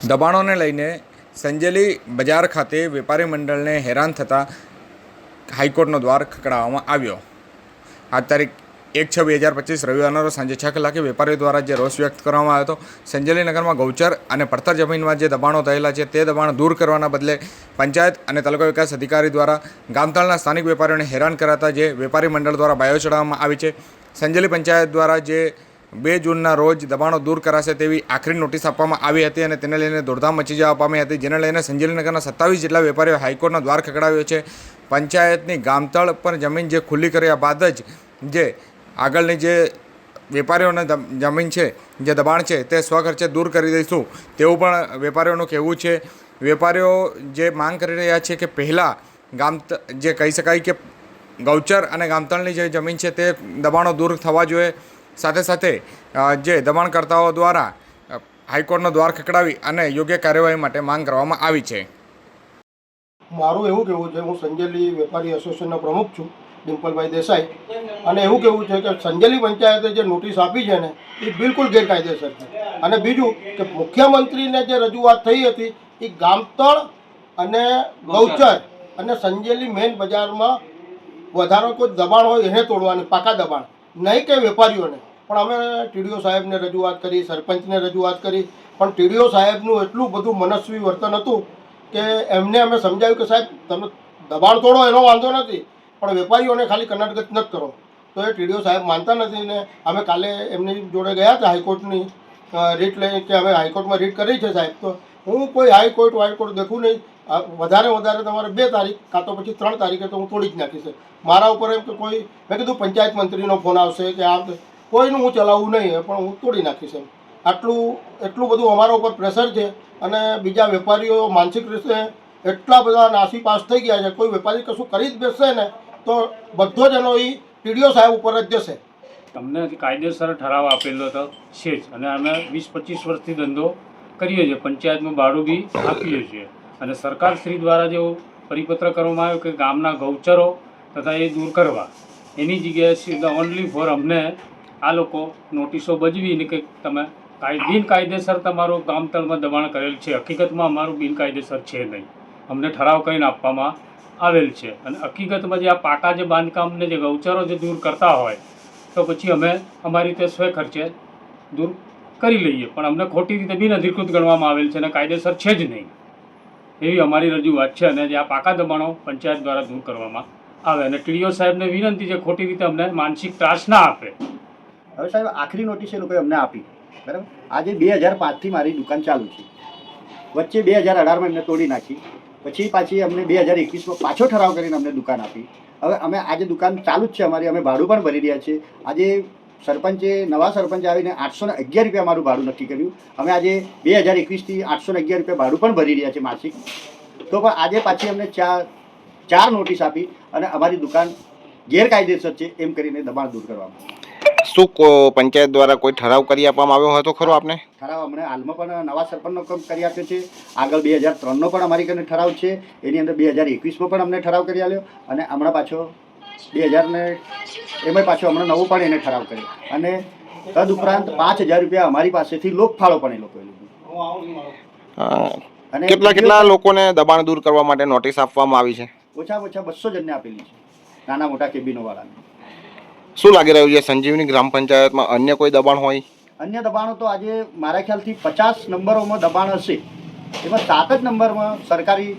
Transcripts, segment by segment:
દબાણોને લઈને સંજેલી બજાર ખાતે વેપારી મંડળને હેરાન થતાં હાઈકોર્ટનો દ્વાર ખકડાવવામાં આવ્યો. આ તારીખ એક છ બે હજાર પચીસ રવિવારના રોજ સાંજે છ કલાકે વેપારીઓ દ્વારા જે રોષ વ્યક્ત કરવામાં આવ્યો હતો, સંજેલી નગરમાં ગૌચર અને પડતર જમીનમાં જે દબાણો થયેલા છે તે દબાણ દૂર કરવાના બદલે પંચાયત અને તાલુકા વિકાસ અધિકારી દ્વારા ગામતાળના સ્થાનિક વેપારીઓને હેરાન કરાતા જે વેપારી મંડળ દ્વારા બાયો ચડાવવામાં આવી છે, સંજેલી પંચાયત દ્વારા જે બે જૂનના રોજ દબાણો દૂર કરાશે તેવી આખરી નોટિસ આપવામાં આવી હતી અને તેને લઈને દોડધામ મચી જવા પામી હતી, જેને લઈને સંજીવનગરના સત્તાવીસ જેટલા વેપારીઓ હાઈકોર્ટનો દ્વાર ખકડાવ્યો છે. પંચાયતની ગામતળ પર જમીન જે ખુલ્લી કર્યા બાદ જ જે આગળની જે વેપારીઓને જમીન છે, જે દબાણ છે તે સ્વખર્ચે દૂર કરી દઈશું તેવું પણ વેપારીઓનું કહેવું છે. વેપારીઓ જે માંગ કરી રહ્યા છે કે પહેલાં ગામ જે કહી શકાય કે ગૌચર અને ગામતળની જે જમીન છે તે દબાણો દૂર થવા જોઈએ. સાથે સાથે જે દબાણકર્તાઓ દ્વારા હાઈકોર્ટનો દ્વાર ખકડાવી અને યોગ્ય કાર્યવાહી માટે માંગ કરવામાં આવી છે. મારું એવું કહેવું છે, હું સંજેલી વેપારી એસોસિએશનનો પ્રમુખ છું, ડિમ્પલભાઈ દેસાઈ, અને એવું કહેવું છે કે સંજેલી પંચાયતે જે નોટિસ આપી છે ને, એ બિલકુલ ગેરકાયદેસર છે. અને બીજું કે મુખ્યમંત્રીને જે રજૂઆત થઈ હતી, એ ગામતળ અને ગૌચર અને સંજેલી મેઇન બજારમાં વધારો કોઈ દબાણ હોય એને તોડવાની, પાકા દબાણ, નહીં કે વેપારીઓને. પણ અમે ટીડીઓ સાહેબને રજૂઆત કરી, સરપંચને રજૂઆત કરી, પણ ટીડીઓ સાહેબનું એટલું બધું મનસ્વી વર્તન હતું કે એમને અમે સમજાવ્યું કે સાહેબ, તમે દબાણ તોડો, એનો વાંધો નથી, પણ વેપારીઓને ખાલી કન્નડગત નથી કરો. તો એ ટીડીઓ સાહેબ માનતા નથી ને અમે કાલે એમની જોડે ગયા હતા હાઈકોર્ટની રીટ લઈ કે અમે હાઈકોર્ટમાં રીટ કરી છે સાહેબ, તો હું કોઈ હાઈકોર્ટ હાઈકોર્ટ દેખું નહીં. વધારે વધારે તમારે બે તારીખ કાં તો પછી ત્રણ તારીખે તો હું તોડી જ નાખીશ. મારા ઉપર એમ કે કોઈ, મેં કીધું પંચાયત મંત્રીનો ફોન આવશે કે આ કોઈનું હું ચલાવવું નહીં પણ હું તોડી નાખીશ એમ. આટલું, એટલું બધું અમારા ઉપર પ્રેશર છે અને બીજા વેપારીઓ માનસિક રીતે એટલા બધા નાસી પાસ થઈ ગયા છે, કોઈ વેપારી કશું કરી જ બેસશે ને, તો બધો જ એનો એ ટીડીઓ સાહેબ ઉપર જ જશે. તમને કાયદેસર ઠરાવ આપેલો હતો છે જ અને અમે વીસ પચીસ વર્ષથી ધંધો કરીએ છીએ, પંચાયતમાં ભાડું બી આપીએ છીએ. અને સરકાર શ્રી દ્વારા જેવો પરિપત્ર કરવામાં આવ્યો કે ગામના ગૌચરો તથા એ દૂર કરવા, એની જગ્યાએ ઓનલી ફોર અમને આ લોકો નોટિસો બજવીને કે તમે કાય બિનકાયદેસર તમારું ગામતળમાં દબાણ કરેલ છે. હકીકતમાં અમારું બિનકાયદેસર છે નહીં. અમને ઠરાવ કરીને આપવામાં આવેલ છે. અને હકીકતમાં જે આ પાકા જે બાંધકામને જે ગૌચરો જે દૂર કરતા હોય, તો પછી અમે અમારી રીતે સ્વય ખર્ચે દૂર કરી લઈએ. પણ અમને ખોટી રીતે બિનઅધિકૃત ગણવામાં આવેલ છે અને કાયદેસર છે જ નહીં. એવી અમારી રજૂઆત છે અને જે આ પાકા દબાણો પંચાયત દ્વારા દૂર કરવામાં આવે. અને ટીડીઓ સાહેબને વિનંતી છે, ખોટી રીતે અમને માનસિક ત્રાસ ના આપે. હવે સાહેબ, આખરી નોટિસ એ લોકોએ અમને આપી. બરાબર? આજે બે હજાર પાંચથી મારી દુકાન ચાલુ છે. વચ્ચે બે હજાર અઢારમાં એમને તોડી નાખી. પછી પાછી અમને બે હજાર એકવીસમાં પાછો ઠરાવ કરીને અમને દુકાન આપી. હવે અમે આજે દુકાન ચાલુ જ છે અમારી. અમે ભાડું પણ ભરી રહ્યા છીએ. આજે સરપંચે, નવા સરપંચ આવીને આઠસો ને અગિયાર રૂપિયા અમારું ભાડું નક્કી કર્યું. અમે આજે બે હજાર એકવીસથી આઠસો ને અગિયાર રૂપિયા ભાડું પણ ભરી રહ્યા છીએ માસિક. તો પણ આજે પાછી અમને ચાર ચાર નોટિસ આપી અને અમારી દુકાન ગેરકાયદેસર છે એમ કરીને દબાણ દૂર કરવામાં શું પંચાયત દ્વારા કોઈ ઠરાવ કરી આપવામાં આવ્યો હતો ખરો આપને? ઠરાવ અમને હાલમાં પણ નવા સરપંચનો કામ કરી આપ્યો છે. આગળ બે હજાર ત્રણનો પણ અમારી કને ઠરાવ છે. એની અંદર બે હજાર એકવીસમાં પણ અમને ઠરાવ કરી આપ્યો અને હમણાં પાછો બે હજારને એમાં પાછો હમણાં નવો પણ એને ઠરાવ કર્યો. અને તદ ઉપરાંત પાંચ હજાર રૂપિયા અમારી પાસેથી લોકફાળો પણ એ લોકોએ લીધો. અને કેટલા કેટલા લોકોને દબાણ દૂર કરવા માટે નોટિસ આપવામાં આવી છે? ઓછા ઓછા બસો જણને આપેલી છે. નાના મોટા કેબિનો વાળાને શું લાગી રહ્યું છે સંજીવની ગ્રામ પંચાયતમાં અન્ય કોઈ દબાણ હોય? અન્ય દબાણો તો આજે મારા ખ્યાલથી પચાસ નંબરોમાં દબાણ હશે. એમાં સાત જ નંબરમાં સરકારી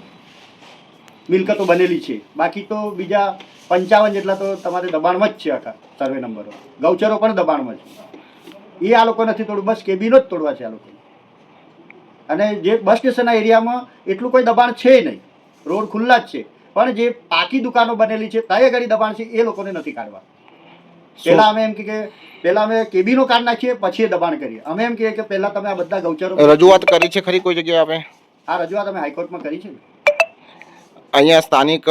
મિલકતો બનેલી છે. બાકી તો બીજા પંચાવન જેટલા તો તમારે દબાણમાં જ છે આખા સર્વે નંબરો. ગૌચરો પણ દબાણમાં છે. એ આ લોકો નથી તોડવું. બસ કેબિનો જ તોડવા છે આ લોકો. અને જે બસ સ્ટેશનના એરિયામાં એટલું કોઈ દબાણ છે નહીં. રોડ ખુલ્લા જ છે. પણ જે પાકી દુકાનો બનેલી છે, ત્યાં દબાણ છે, એ લોકોને નથી કાઢવા. પહેલા અમે એમ કે પેલા અમે કેબિનો કાર્ડ નાખીએ પછી દબાણ કરીએ. અમે એમ કહીએ કે પેલા તમે આ બધા ગૌચરો રજૂઆત કરી છે ખરી કોઈ જગ્યાએ આપે આ રજૂઆત અમે હાઈકોર્ટમાં કરી છે અહીંયા સ્થાનિક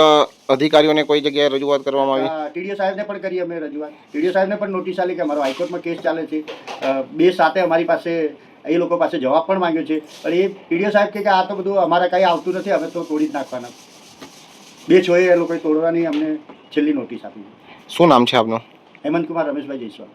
અધિકારીઓને કોઈ જગ્યાએ રજૂઆત કરવામાં આવી? ટીડીઓ સાહેબને પણ કરી અમે રજૂઆત. ટીડીઓ સાહેબને પણ નોટિસ આલી કે અમારો હાઈકોર્ટમાં કેસ ચાલે છે. બે સાથે અમારી પાસે એ લોકો પાસે જવાબ પણ માંગ્યો છે. પણ એ ટીડીઓ સાહેબ કે આ તો બધું અમારે કાંઈ આવતું નથી અમે તો તોડી જ નાખવાના. બે છોએ એ લોકોએ તોડવાની અમને છેલ્લી નોટિસ આપી. શું નામ છે આપનું? હેમંત કુમાર રમેશભાઈ જયસ્વાલ